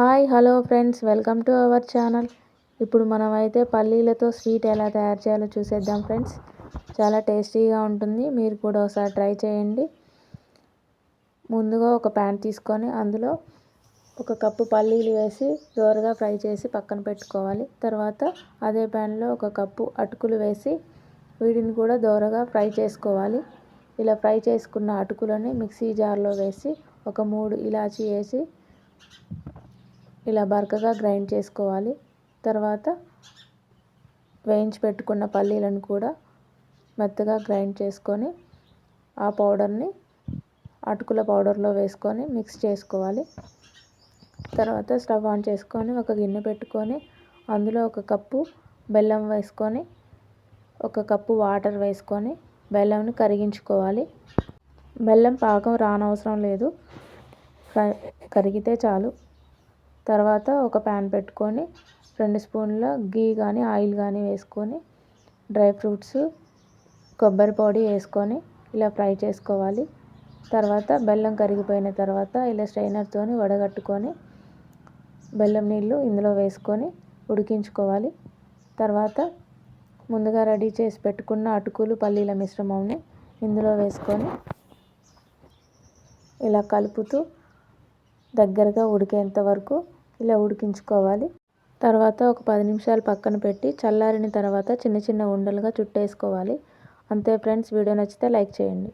Hi hello friends. Welcome to our channel. ఇప్పుడు మనం అయితే పల్లీలతో స్వీట్ ఎలా తయారు చేయాలో చూసేద్దాం ఫ్రెండ్స్. చాలా టేస్టీగా ఉంటుంది. మీరు కూడా ఒకసారి ట్రై చేయండి. ముందుగా ఒక ప్యాన్ తీసుకొని అందులో ఒక కప్పు పల్లీలు వేసి దోరగా ఫ్రై చేసి పక్కన పెట్టుకోవాలి. తర్వాత అదే ప్యాన్లో ఒక కప్పు అటుకులు వేసి వీటిని కూడా దోరగా ఫ్రై చేసుకోవాలి. ఇలా ఫ్రై చేసుకున్న అటుకులని మిక్సీ జార్లో వేసి ఒక మూడు ఇలాచి వేసి ఇలా బరకగా గ్రైండ్ చేసుకోవాలి. తర్వాత వేయించి పెట్టుకున్న పల్లీలను కూడా మెత్తగా గ్రైండ్ చేసుకొని ఆ పౌడర్ని అటుకుల పౌడర్లో వేసుకొని మిక్స్ చేసుకోవాలి. తర్వాత స్టవ్ ఆన్ చేసుకొని ఒక గిన్నె పెట్టుకొని అందులో ఒక కప్పు బెల్లం వేసుకొని ఒక కప్పు వాటర్ వేసుకొని బెల్లంని కరిగించుకోవాలి. బెల్లం పాకం రానవసరం లేదు. కరిగితే చాలు. తర్వాత ఒక ప్యాన్ పెట్టుకొని రెండు స్పూన్ల గీ కానీ ఆయిల్ కానీ వేసుకొని డ్రై ఫ్రూట్స్ కొబ్బరి పొడి వేసుకొని ఇలా ఫ్రై చేసుకోవాలి. తర్వాత బెల్లం కరిగిపోయిన తర్వాత ఇలా స్ట్రైనర్తో వడగట్టుకొని బెల్లం నీళ్ళు ఇందులో వేసుకొని ఉడికించుకోవాలి. తర్వాత ముందుగా రెడీ చేసి పెట్టుకున్న అటుకులు పల్లీల మిశ్రమంని ఇందులో వేసుకొని ఇలా కలుపుతూ దగ్గరగా ఉడికేంత వరకు ఇలా ఉడికించుకోవాలి. తర్వాత ఒక పది నిమిషాలు పక్కన పెట్టి చల్లారిన తర్వాత చిన్న చిన్న ఉండలుగా చుట్టేసుకోవాలి. అంతే ఫ్రెండ్స్ వీడియో నచ్చితే లైక్ చేయండి.